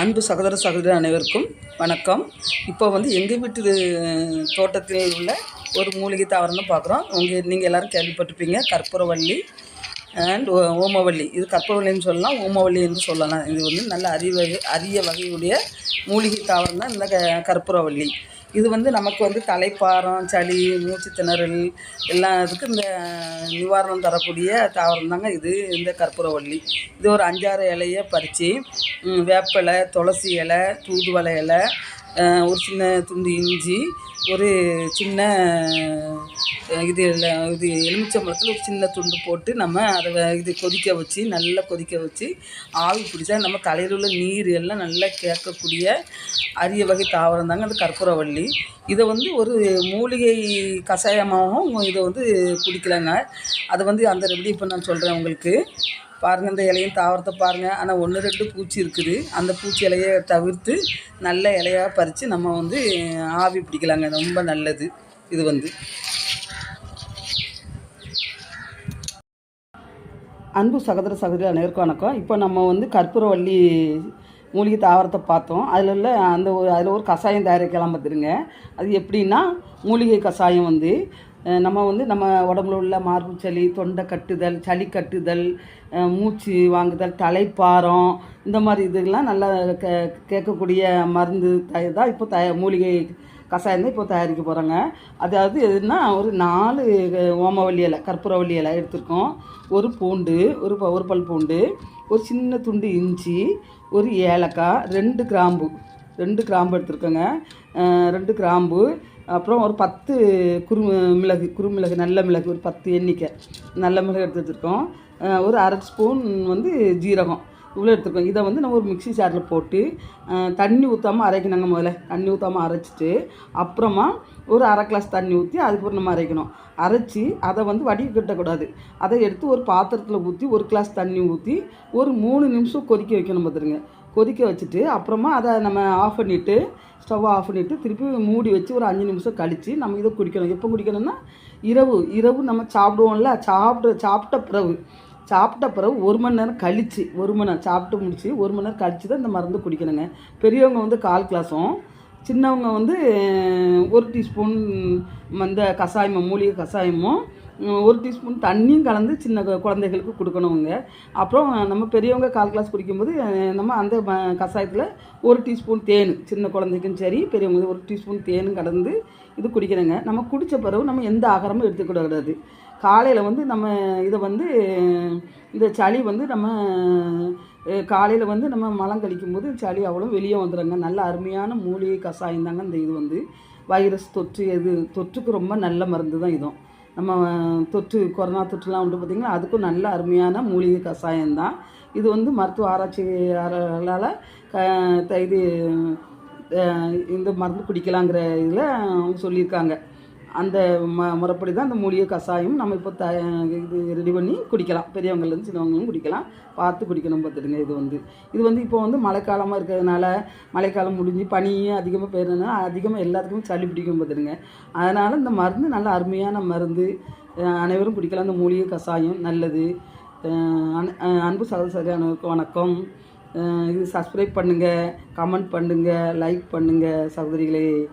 அன்பு சகோதர சகோதரி அனைவருக்கும் வணக்கம். இப்போ வந்து எங்கள் வீட்டு தோட்டத்தில் உள்ள ஒரு மூலிகை தாவரம்னு பார்க்குறோம். உங்கள் நீங்கள் எல்லோரும் கேள்விப்பட்டிருப்பீங்க. கற்பூரவள்ளி அண்ட் ஓமவள்ளி. இது கற்பூரவள்ளின்னு சொல்லலாம் ஓமவள்ளி என்று சொல்லலாம். இது வந்து நல்ல அரிய வகை அரிய வகையுடைய மூலிகை தாவரம் தான் இந்த க கற்பூரவள்ளி. இது வந்து நமக்கு வந்து தலைப்பாரம் சளி மூச்சு திணறல் எல்லா இதுக்கு இந்த நிவாரணம் தரக்கூடிய தாவரம் தாங்க இது இந்த கற்பூரவள்ளி இது ஒரு அஞ்சாறு இலையை பறித்து வேப்பிலை துளசி இலை தூதுவளை இலை ஒரு சின்ன துண்டு இஞ்சி ஒரு சின்ன இது இது எலுமிச்சம்பழத்தில் ஒரு சின்ன துண்டு போட்டு நம்ம அதை வ- இது கொதிக்க வச்சு நல்லா கொதிக்க வச்சு ஆவி பிடிச்சா நம்ம தலையில் உள்ள நீர் எல்லாம் நல்லா கேட்கக்கூடிய அரிய வகை தாவரம் தாங்க அந்த கற்பூரவள்ளி. இதை வந்து ஒரு மூலிகை கஷாயமாகவும் இதை வந்து குடிக்கலாங்க. அதை வந்து அந்த ரெமடி இப்போ நான் சொல்கிறேன் உங்களுக்கு. பாருங்கள் இந்த இலையும் தாவரத்தை பாருங்கள் ஆனால் ஒன்று ரெண்டு பூச்சி இருக்குது. அந்த பூச்சி இலையை தவிர்த்து நல்ல இலையாக பறித்து நம்ம வந்து ஆவி பிடிக்கலாங்க. ரொம்ப நல்லது இது வந்து. அன்பு சகோதர சகோதரி அனைவருக்கும் வணக்கம். இப்போ நம்ம வந்து கற்பூரவள்ளி மூலிகை தாவரத்தை பார்த்தோம். அதில் உள்ள அந்த ஒரு அதில் ஒரு கஷாயம் தயாரிக்கலாம் பார்த்துருங்க அது எப்படின்னா மூலிகை கஷாயம் வந்து நம்ம வந்து நம்ம உடம்புல உள்ள மார்பு சளி தொண்டை கட்டுதல் சளி கட்டுதல் மூச்சு வாங்குதல் தலைப்பாரம் இந்த மாதிரி இதுக்கெல்லாம் நல்லா கே கேட்கக்கூடிய மருந்து த தான் இப்போ த மூலிகை கஷாயம் தான் இப்போ தயாரிக்க போகிறாங்க அதாவது எதுனா ஒரு நாலு ஓமவல்லி இலை கற்பூரவள்ளி இலை எடுத்திருக்கோம். ஒரு பூண்டு ஒரு ஒரு பல் பூண்டு ஒரு சின்ன துண்டு இஞ்சி ஒரு ஏலக்காய் ரெண்டு கிராம்பு ரெண்டு கிராம்பு எடுத்துருக்கோங்க. ரெண்டு கிராம்பு அப்புறம் ஒரு பத்து குரு மிளகு குறுமிளகு நல்ல மிளகு ஒரு பத்து எண்ணிக்கை நல்ல மிளகு எடுத்து வச்சுருக்கோம். ஒரு அரை ஸ்பூன் வந்து ஜீரகம் இவ்வளோ எடுத்துருக்கோம். இதை வந்து நம்ம ஒரு மிக்சி சாரில் போட்டு தண்ணி ஊற்றாமல் அரைக்கணுங்க முதல்ல. தண்ணி ஊற்றாமல் அரைச்சிட்டு அப்புறமா ஒரு அரை கிளாஸ் தண்ணி ஊற்றி அதுக்கப்புறம் நம்ம அரைக்கணும். அரைச்சி அதை வந்து வடிக்க கட்டக்கூடாது அதை எடுத்து ஒரு பாத்திரத்தில் ஊற்றி ஒரு கிளாஸ் தண்ணி ஊற்றி ஒரு மூணு நிமிஷம் கொதிக்க வைக்கணும் பார்த்துருங்க கொதிக்க வச்சுட்டு அப்புறமா அதை நம்ம ஆஃப் பண்ணிவிட்டு ஸ்டவ் ஆஃப் பண்ணிவிட்டு திருப்பி மூடி வச்சு ஒரு அஞ்சு நிமிஷம் கழித்து நம்ம இதை குடிக்கணும். எப்போ குடிக்கணும்னா இரவு இரவு நம்ம சாப்பிடுவோம்ல சாப்பிட்டு சாப்பிட்ட பிறகு சாப்பிட்ட பிறகு ஒரு மணி நேரம் கழித்து ஒரு மணி நேரம் சாப்பிட்டு முடிச்சு ஒரு மணி நேரம் கழித்து தான் இந்த மருந்து குடிக்கணுங்க. பெரியவங்க வந்து கால் கிளாஸும் சின்னவங்க வந்து ஒரு டீஸ்பூன் இந்த கஷாயமும் மூலிகை கஷாயமும் ஒரு டீஸ்பூன் தண்ணியும் கலந்து சின்ன குழந்தைகளுக்கு கொடுக்கணுங்க. அப்புறம் நம்ம பெரியவங்க கால் கிளாஸ் குடிக்கும்போது நம்ம அந்த கஷாயத்தில் ஒரு டீஸ்பூன் தேன் சின்ன குழந்தைக்கும் சரி பெரியவங்க ஒரு டீஸ்பூன் தேனும் கலந்து இது குடிக்கிறேங்க. நம்ம குடித்த பிறகு நம்ம எந்த ஆகாரமும் எடுத்துக்கூடாது காலையில் வந்து நம்ம இதை வந்து இந்த சளி வந்து நம்ம காலையில் வந்து நம்ம மலம் கழிக்கும்போது சளி அவ்வளோ வெளியே வந்துடுங்க நல்ல அருமையான மூலிகை கஷாயம் தாங்க இந்த இது வந்து. வைரஸ் தொற்று எது தொற்றுக்கு ரொம்ப நல்ல மருந்து தான் இதுவும் நம்ம தொற்று கொரோனா தொற்றுலாம் உண்டு பார்த்திங்களா அதுக்கும் நல்ல அருமையான மூலிகை கஷாயம் தான் இது வந்து மருத்துவ ஆராய்ச்சியாளர்களால் க இது இந்த மருந்து குடிக்கலாங்கிற இதில் அவங்க சொல்லியிருக்காங்க. அந்த ம முறைப்படி தான் அந்த மூலிகை கஷாயம் நம்ம இப்போ த இது ரெடி பண்ணி குடிக்கலாம். பெரியவங்கலேருந்து சின்னவங்களும் குடிக்கலாம். பார்த்து குடிக்கணும் பார்த்துடுங்க இது வந்து. இது வந்து இப்போ வந்து மழைக்காலமாக இருக்கிறதுனால மழைக்காலம் முடிஞ்சு பனியும் அதிகமாக பெய்யறதுனால அதிகமாக எல்லாத்துக்குமே சளி பிடிக்கும் பார்த்துடுங்க அதனால் இந்த மருந்து நல்ல அருமையான மருந்து அனைவரும் குடிக்கலாம். அந்த மூலிகை கஷாயம் நல்லது. அன்- அன்பு சகோதர வணக்கம். இது சப்ஸ்கிரைப் பண்ணுங்கள் கமெண்ட் பண்ணுங்கள் லைக் பண்ணுங்கள் சகோதரிகளே.